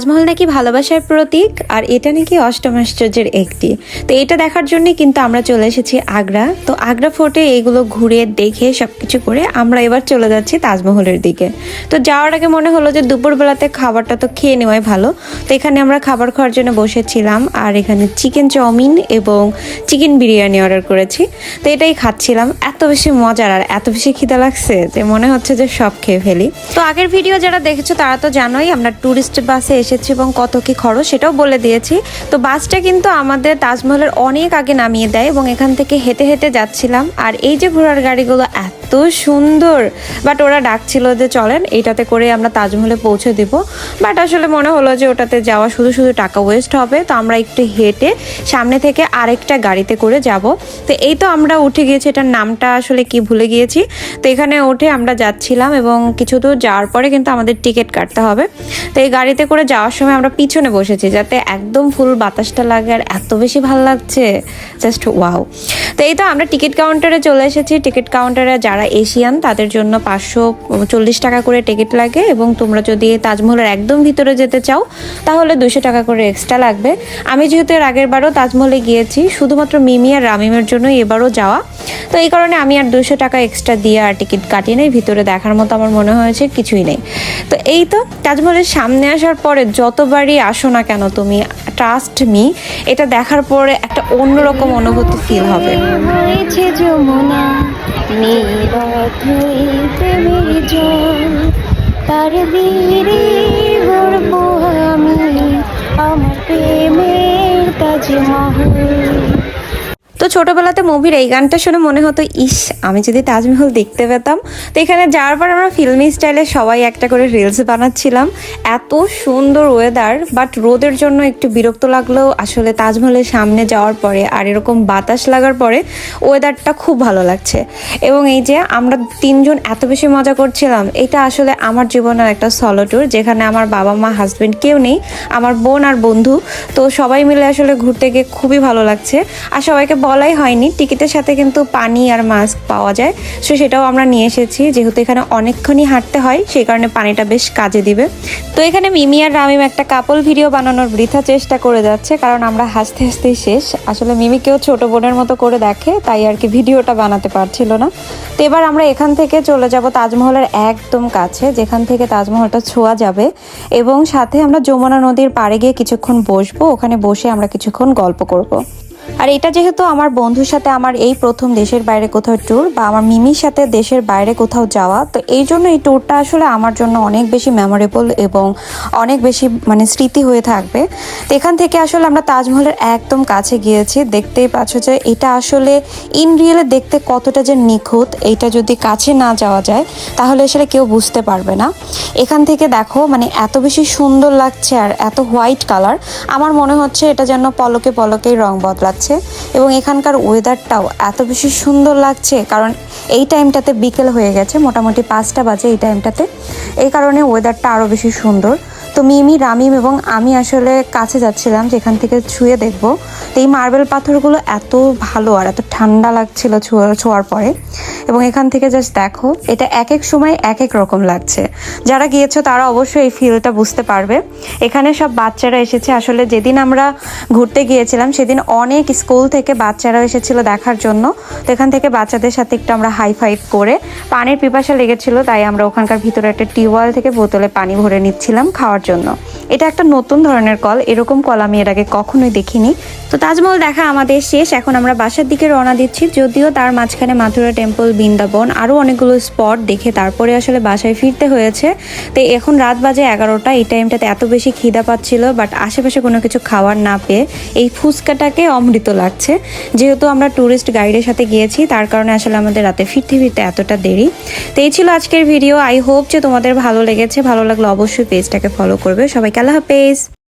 নাকি ভালোবাসার প্রতীক, আর এটা নাকি অষ্টম আশ্চর্যের একটি। তো এটা দেখার জন্য কিন্তু আমরা চলে এসেছি আগ্রা। তো আগ্রা ফোর্টে এইগুলো ঘুরে দেখে সবকিছু করে আমরা এবার চলে যাচ্ছি তাজমহলের দিকে। তো যাওয়ার আগে মনে হলো যে দুপুরবেলাতে খাবারটা তো খেয়ে নেওয়াই ভালো। তো এখানে আমরা খাবার খাওয়ার জন্য বসেছিলাম, আর এখানে চিকেন চাউমিন এবং চিকেন বিরিয়ানি অর্ডার করেছি। তো এটাই খাচ্ছিলাম। এত বেশি মজার আর এত বেশি খিদা লাগছে যে মনে হচ্ছে যে সব খেয়ে ফেলি। তো আগের ভিডিও যারা দেখেছ তারা তো জানোই আমরা ট্যুরিস্ট বাসে এসেছি এবং কত কি খরচ সেটাও বলে দিয়েছি। তো বাসটা কিন্তু আমাদের তাজমহলের অনেক আগে নামিয়ে দেয় এবং এখান থেকে হেঁটে হেঁটে যাচ্ছিলাম। আর এই যে ঘোড়ার গাড়িগুলো এত সুন্দর। বাট ওরা ডাকছিল যে চলেন, এইটাতে করে আমরা তাজমহলে পৌঁছে দিব। বাট আসলে মনে হলো যে ওটাতে যাওয়া শুধু শুধু টাকা ওয়েস্ট হবে। তো আমরা একটু হেঁটে সামনে থেকে আরেকটা গাড়িতে করে যাব। তো এই তো আমরা উঠে গিয়েছি, এটার নামটা আসলে কি ভুলে গিয়েছি। তো এখানে উঠে আমরা যাচ্ছিলাম এবং কিছু দূর যাওয়ার পরে কিন্তু আমাদের টিকিট কাটতে হবে। তো এই গাড়িতে করে যাওয়ার সময় আমরা পিছনে বসেছি যাতে একদম ফুল বাতাসটা লাগে আর এত বেশি ভালো লাগছে। Just wow. তো এই তো আমরা টিকিট কাউন্টারে চলে এসেছি। টিকিট কাউন্টারে যারা এশিয়ান, তাদের জন্য পাঁচশো চল্লিশ টাকা করে টিকিট লাগে এবং তোমরা যদি তাজমহলের একদম ভিতরে যেতে চাও, তাহলে দুশো টাকা করে এক্সট্রা লাগবে। আমি যেহেতু এর আগের বারও তাজমহলে গিয়েছি, শুধুমাত্র মিমি আর রামিমের জন্য এবারও যাওয়া। তো এই কারণে আমি আর দুশো টাকা এক্সট্রা দিয়ে আর টিকিট কাটি নাই। ভিতরে দেখার মতো আমার মনে হয়েছে, কিছুই নেই। তো এই তো তাজমহলের সামনে আসার পরে যতবারই আসো না কেন তুমি ট্রাস্ট মি এটা দেখার পরে একটা অন্যরকম অনুভূতি ফিল হবে। আমার প্রেমের তাজমহল। তো ছোটবেলাতে মুভির এই গানটা শুনে মনে হতো, ইস, আমি যদি তাজমহল দেখতে পেতাম। তো এখানে যাওয়ার পর আমরা ফিল্মি স্টাইলে সবাই একটা করে রিলস বানাচ্ছিলাম। এত সুন্দর ওয়েদার বাট রোদের জন্য একটু বিরক্ত লাগলেও আসলে তাজমহলের সামনে যাওয়ার পরে আর এরকম বাতাস লাগার পরে ওয়েদারটা খুব ভালো লাগছে। এবং এই যে আমরা তিনজন এত বেশি মজা করছিলাম, এটা আসলে আমার জীবনের একটা সলো ট্যুর যেখানে আমার বাবা মা হাজব্যান্ড কেউ নেই, আমার বোন আর বন্ধু। তো সবাই মিলে আসলে ঘুরতে গিয়ে খুবই ভালো লাগছে। আর সবাইকে বলাই হয়নি। টিকিটের সাথে কিন্তু পানি আর মাস্ক পাওয়া যায়। সো সেটাও আমরা নিয়ে এসেছি। যেহেতু এখানে অনেকক্ষণই হাঁটতে হয়, সেই কারণে পানিটা বেশ কাজে দিবে। তো এখানে মিমি আর রামিম একটা কাপল ভিডিও বানানোর বৃথা চেষ্টা করে যাচ্ছে, কারণ আমরা হাসতে হাসতেই শেষ। আসলে মিমিকেও ছোট বোনের মতো করে দেখে, তাই আর কি ভিডিওটা বানাতে পারছিল না। তো এবার আমরা এখান থেকে চলে যাব তাজমহলের একদম কাছে, যেখান থেকে তাজমহলটা ছোঁয়া যাবে। এবং সাথে আমরা যমুনা নদীর পাড়ে গিয়ে কিছুক্ষণ বসবো। ওখানে বসে আমরা কিছুক্ষণ গল্প করব। আর এটা যেহেতু আমার বন্ধুর সাথে আমার এই প্রথম দেশের বাইরে কোথাও ট্যুর বা আমার মিমির সাথে দেশের বাইরে কোথাও যাওয়া, তো এই জন্য এই ট্যুরটা আসলে আমার জন্য অনেক বেশি মেমোরেবল এবং অনেক বেশি মানে স্মৃতি হয়ে থাকবে। তো এখান থেকে আসলে আমরা তাজমহলের একদম কাছে গিয়েছি, দেখতেই পাচ্ছ যে এটা আসলে ইন রিয়েলে দেখতে কতটা যে নিখুঁত, এইটা যদি কাছে না যাওয়া যায়, তাহলে আসলে কেউ বুঝতে পারবে না। এখান থেকে দেখো মানে এত বেশি সুন্দর লাগছে আর এত হোয়াইট কালার আমার মনে হচ্ছে এটা যেন পলকে পলকেই রং বদলাচ্ছে। এবং এখানকার ওয়েদারটাও এত বেশি সুন্দর লাগছে, কারণ এই টাইমটাতে বিকেল হয়ে গেছে, মোটামুটি পাঁচটা বাজে এই টাইমটাতে এই কারণে ওয়েদারটা আরও বেশি সুন্দর। তো মিমি, রামিম এবং আমি আসলে কাছে যাচ্ছিলাম, যেখান থেকে ছুঁয়ে দেখব। তো এই মার্বেল পাথরগুলো এত ভালো আর এত ঠান্ডা লাগছিল ছোঁয়ার পরে। এবং এখান থেকে জাস্ট দেখো, এটা এক এক সময় এক এক রকম লাগছে। যারা গিয়েছো তারা অবশ্যই এই ফিলটা বুঝতে পারবে। এখানে সব বাচ্চারা এসেছে। আসলে যেদিন আমরা ঘুরতে গিয়েছিলাম, সেদিন অনেক স্কুল থেকে বাচ্চারা এসেছিল দেখার জন্য। তো এখান থেকে বাচ্চাদের সাথে একটু আমরা হাই ফাইভ করে, পানির পিপাসা লেগেছিল, তাই আমরা ওখানকার ভিতরে একটা টিউবওয়েল থেকে বোতলে পানি ভরে নিচ্ছিলাম, খাওয়ার জন্য। এটা একটা নতুন ধরনের কল, এরকম কল আমি এর আগে কখনোই দেখিনি। তো তাজমহল দেখা আমাদের শেষ, এখন আমরা বাসার দিকে রওনা দিচ্ছি, যদিও তার মাঝখানে মাথুরা টেম্পল, বৃন্দাবন আরও অনেকগুলো স্পট দেখে তারপরে আসলে বাসায় ফিরতে হয়েছে। তো এখন রাত বাজে এগারোটা, এই টাইমটাতে এত বেশি খিদা পাচ্ছিল বাট আশেপাশে কোনো কিছু খাওয়ার না পেয়ে এই ফুচকাটাকে অমৃত লাগছে। যেহেতু আমরা ট্যুরিস্ট গাইডের সাথে গিয়েছি, তার কারণে আসলে আমাদের রাতে ফিরতে ফিরতে এতটা দেরি। তো এই ছিল আজকের ভিডিও আই হোপ যে তোমাদের ভালো লেগেছে, ভালো লাগলে অবশ্যই পেজটাকে ফলো করবে। সবাইকে আল্লাহ হাফেজ।